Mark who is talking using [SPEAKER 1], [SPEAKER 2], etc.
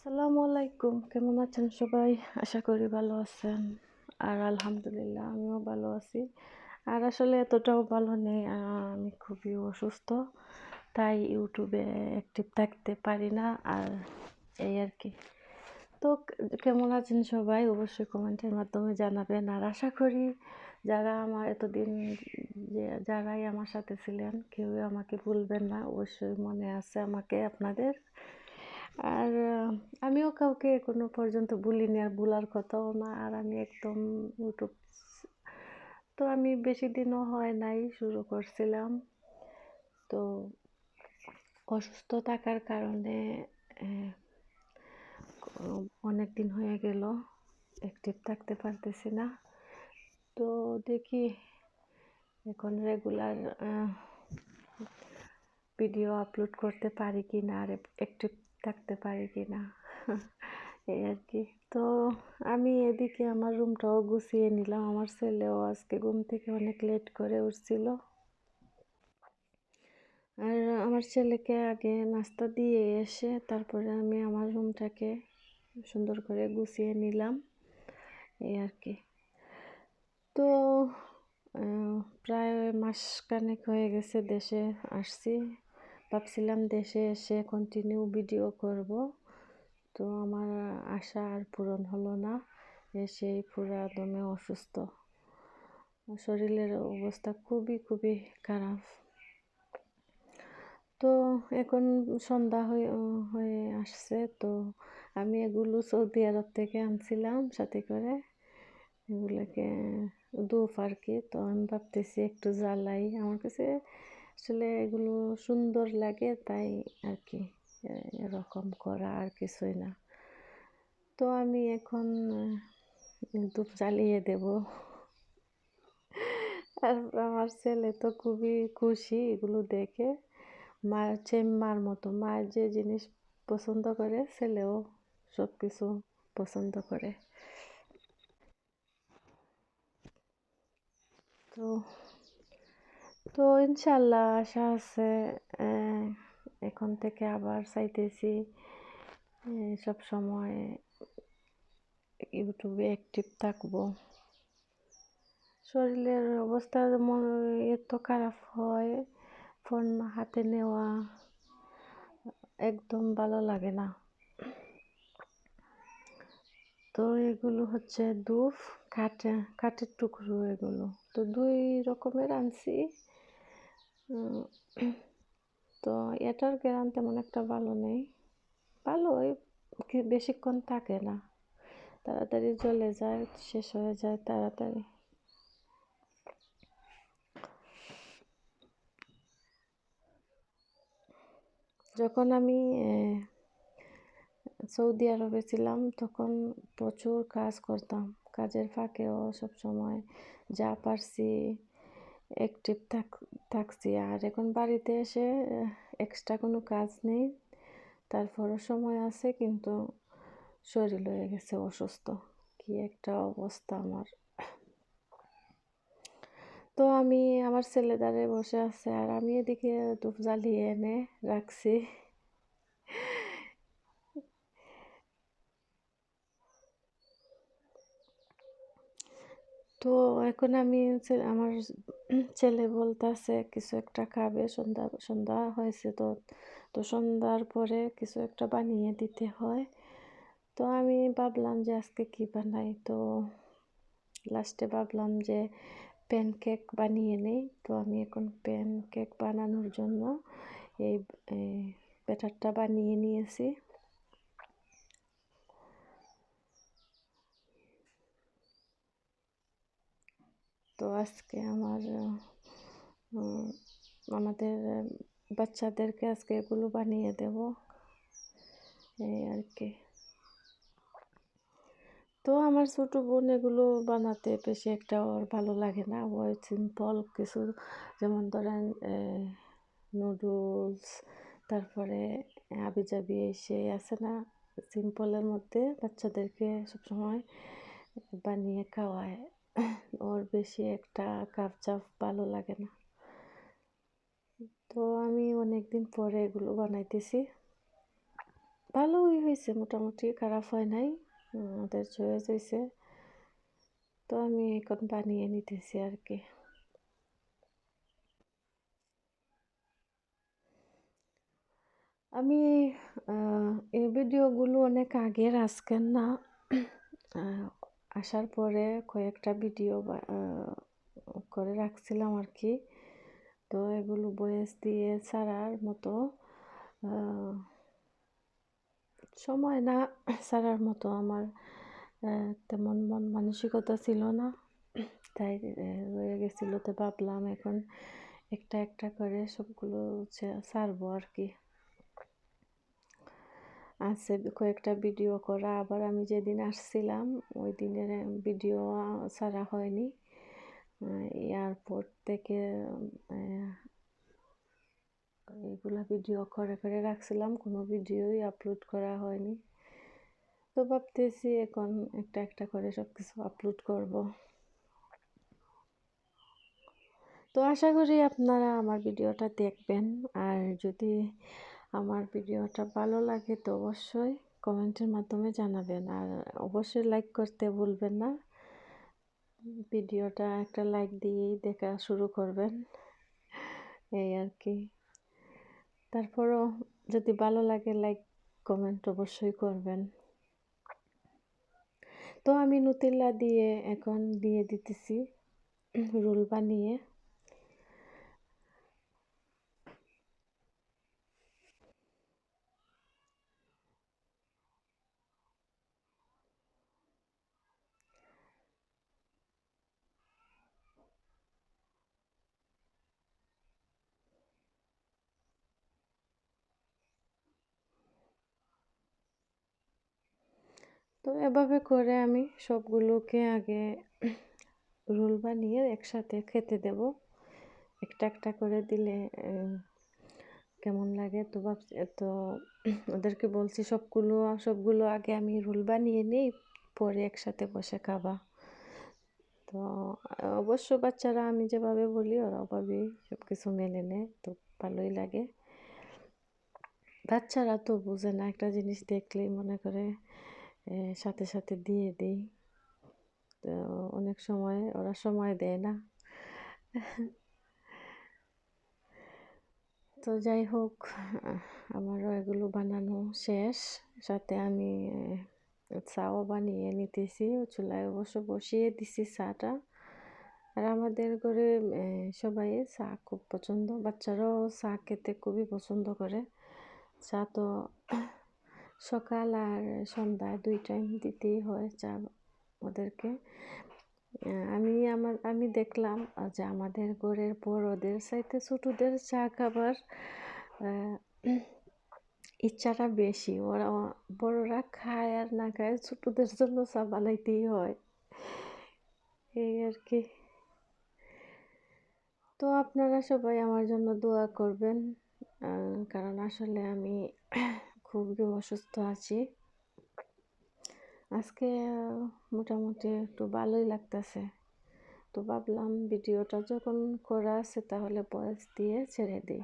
[SPEAKER 1] আসসালামু আলাইকুম। কেমন আছেন সবাই? আশা করি ভালো আছেন। আর আলহামদুলিল্লাহ, আমিও ভালো আছি। আর আসলে এতটাও ভালো নেই আমি খুবই অসুস্থ। তাই ইউটিউবে অ্যাক্টিভ থাকতে পারি না, আর এই আর কি। তো কেমন আছেন সবাই? অবশ্যই কমেন্টের মাধ্যমে জানাবেন। আর আশা করি যারা আমার এতদিন যে, যারাই আমার সাথে ছিলেন কেউ আমাকে ভুলবেন না। অবশ্যই মনে আছে আমাকে আপনাদের। আর আমিও কাউকে এখনও পর্যন্ত ভুলিনি আর বলার কথাও না। আর আমি একদম ইউটিউব তো আমি বেশি দিনও হয় নাই, শুরু করছিলাম। তো অসুস্থ থাকার কারণে অনেক দিন হয়ে গেল অ্যাক্টিভ থাকতে পারতেছি না। তো দেখি এখন রেগুলার ভিডিও আপলোড করতে পারি কি না আর অ্যাক্টিভ থাকতে পারি কি না এই আর কি। তো আমি এদিকে আমার রুমটাও গুছিয়ে নিলাম। আমার ছেলেও আজকে ঘুম থেকে অনেক লেট করে উঠছিল। আর আমার ছেলেকে আগে নাস্তা দিয়ে এসে তারপরে আমি আমার রুমটাকে সুন্দর করে গুছিয়ে নিলাম। এই আর কি। তো প্রায় মাস কানেক হয়ে গেছে দেশে আসছি। ভাবছিলাম দেশে এসে কন্টিনিউ ভিডিও করব। তো আমার আশা আর পূরণ হলো না এসেই পুরা দমে অসুস্থ। শরীরের অবস্থা খুবই খুবই খারাপ। তো এখন সন্ধ্যা হয়ে হয়ে আসছে, তো আমি এগুলো সৌদি আরব থেকে আনছিলাম সাথে করে। এগুলোকে দুফ আর কি তো আমি ভাবতেছি একটু জ্বালাই। আমার কাছে আসলে এগুলো সুন্দর লাগে তাই আর কি এরকম করা আর কিছুই না। তো আমি এখন ধূপ জ্বালিয়ে দেব। আর আমার ছেলে তো খুবই খুশি এগুলো দেখে। মার চেম্মার মতো মায়ের যে জিনিস পছন্দ করে ছেলেও সব কিছু পছন্দ করে। তো তো ইনশাল্লাহ আশা আছে এখন থেকে আবার চাইতেছি সব সময় ইউটিউবে অ্যাক্টিভ থাকব। শরীরের অবস্থা এত খারাপ হয় ফোন হাতে নেওয়া একদম ভালো লাগে না। তো এগুলো হচ্ছে দুফ কাঠে কাঠের টুকরো এগুলো। তো দুই রকমের আনছি। তো এটার গ্যারান তেমন একটা ভালো নেই। ভালোই বেশিক্ষণ থাকে না। তাড়াতাড়ি জ্বলে যায়, শেষ হয়ে যায় তাড়াতাড়ি। যখন আমি সৌদি আরবে ছিলাম, তখন প্রচুর কাজ করতাম। কাজের ফাঁকেও সবসময় যা পারছি অ্যাক্টিভ থাক, থাকছি। আর এখন বাড়িতে এসে এক্সট্রা কোনো কাজ নেই। তারপরও সময় আছে, কিন্তু শরীর হয়ে গেছে অসুস্থ। কি একটা অবস্থা আমার। তো আমি আমার ছেলেদারে বসে আছে, আর আমি এদিকে ধূপ জ্বালিয়ে এনে রাখছি। তো এখন আমি আমার ছেলে বলতেছে, কিছু একটা খাবে, সন্ধ্যা সন্ধ্যা হয়েছে তো তো সন্ধ্যার পরে কিছু একটা বানিয়ে দিতে হয়। তো আমি ভাবলাম যে আজকে কি বানাই? তো লাস্টে ভাবলাম যে প্যানকেক বানিয়ে নেই। তো আমি এখন প্যানকেক বানানোর জন্য এই ব্যাটারটা বানিয়ে নিয়েছি। তো আজকে আমার আমাদের বাচ্চাদেরকে আজকে এগুলো বানিয়ে দেব। এই আর কি। তো আমার ছোটো বোন এগুলো বানাতে বেশি একটা ওর ভালো লাগে না। ওই সিম্পল কিছু, যেমন ধরেন নুডলস তারপরে আবিজাবি এসে আছে না সিম্পলের মধ্যে বাচ্চাদেরকে সবসময় বানিয়ে খাওয়ায়। ওর বেশি একটা কাপ চাপ ভালো লাগে না। তো আমি অনেক দিন পরে এগুলো বানাইতেছি। ভালোই হয়েছে, মোটামুটি খারাপ হয় নাই আমাদের চয়েস হয়েছে তো আমি এখন বানিয়ে নিতেছি আর কি। আমি এই ভিডিওগুলো অনেক আগের, আজকের না। আসার পরে কয়েকটা ভিডিও করে রাখছিলাম আর কি। তো এগুলো বয়েস দিয়ে ছাড়ার মতো সময় না ছাড়ার মতো আমার তেমন মন মানসিকতা ছিল না। তাই রয়ে গেছিল তো ভাবলাম এখন একটা একটা করে সবগুলো ছাড়বো আর কি। আছে কয়েকটা ভিডিও করা। আবার আমি যেদিন আসছিলাম, ওই দিনের ভিডিও ছাড়া হয়নি। এয়ারপোর্ট থেকে এগুলা ভিডিও করে করে রাখছিলাম। কোনো ভিডিওই আপলোড করা হয়নি। তো ভাবতেছি এখন একটা একটা করে সব কিছু আপলোড করব। তো আশা করি আপনারা আমার ভিডিওটা দেখবেন। আর যদি আমার ভিডিওটা ভালো লাগে তো অবশ্যই কমেন্টের মাধ্যমে জানাবেন। আর অবশ্যই লাইক করতে ভুলবেন না। ভিডিওটা একটা লাইক দিয়েই দেখা শুরু করবেন। এই আর কি। তারপরও যদি ভালো লাগে লাইক কমেন্ট অবশ্যই করবেন। তো আমি নুতিল্লা দিয়ে এখন দিয়ে দিতেছি। রোল বানিয়ে। তো এভাবে করে আমি সবগুলোকে আগে রোল বানিয়ে একসাথে খেতে দেব। একটা একটা করে দিলে কেমন লাগে? তো ভাবছি, তো ওদেরকে বলছি সবগুলো সবগুলো আগে আমি রোল বানিয়ে নিই, পরে একসাথে বসে খাবা। তো, অবশ্য বাচ্চারা আমি যেভাবে বলি, ওরা ওভাবেই সব কিছু মেনে নেয়, তো ভালোই লাগে। বাচ্চারা তো বুঝে না, একটা জিনিস দেখলেই মনে করে সাথে সাথে দিয়ে দিই। তো অনেক সময় ওরা সময় দেয় না। তো যাই হোক, আমারও এগুলো বানানো শেষ। সাথে আমি চাও বানিয়ে নিতেছি, চুলায় অবশ্য বসিয়ে দিছি চাটা। আর আমাদের ঘরে সবাই চা খুব পছন্দ। বাচ্চারাও চা খেতে খুবই পছন্দ করে। চা তো সকাল আর সন্ধ্যা দুই টাইম দিতেই হয় চা ওদেরকে। আমি আমার, আমি দেখলাম যে আমাদের ঘরের বড়দের চাইতে ছোটোদের চা খাবার ইচ্ছাটা বেশি। ওরা, বড়রা খায় আর না খায় ছোটোদের জন্য চা বানাইতেই হয়। এই আর কি। তো আপনারা সবাই আমার জন্য দোয়া করবেন কারণ আসলে আমি খুবই অসুস্থ আছি। আজকে মোটামুটি একটু ভালোই লাগতেছে। তো ভাবলাম ভিডিওটা যখন করা আছে তাহলে বয়স দিয়ে ছেড়ে দিই।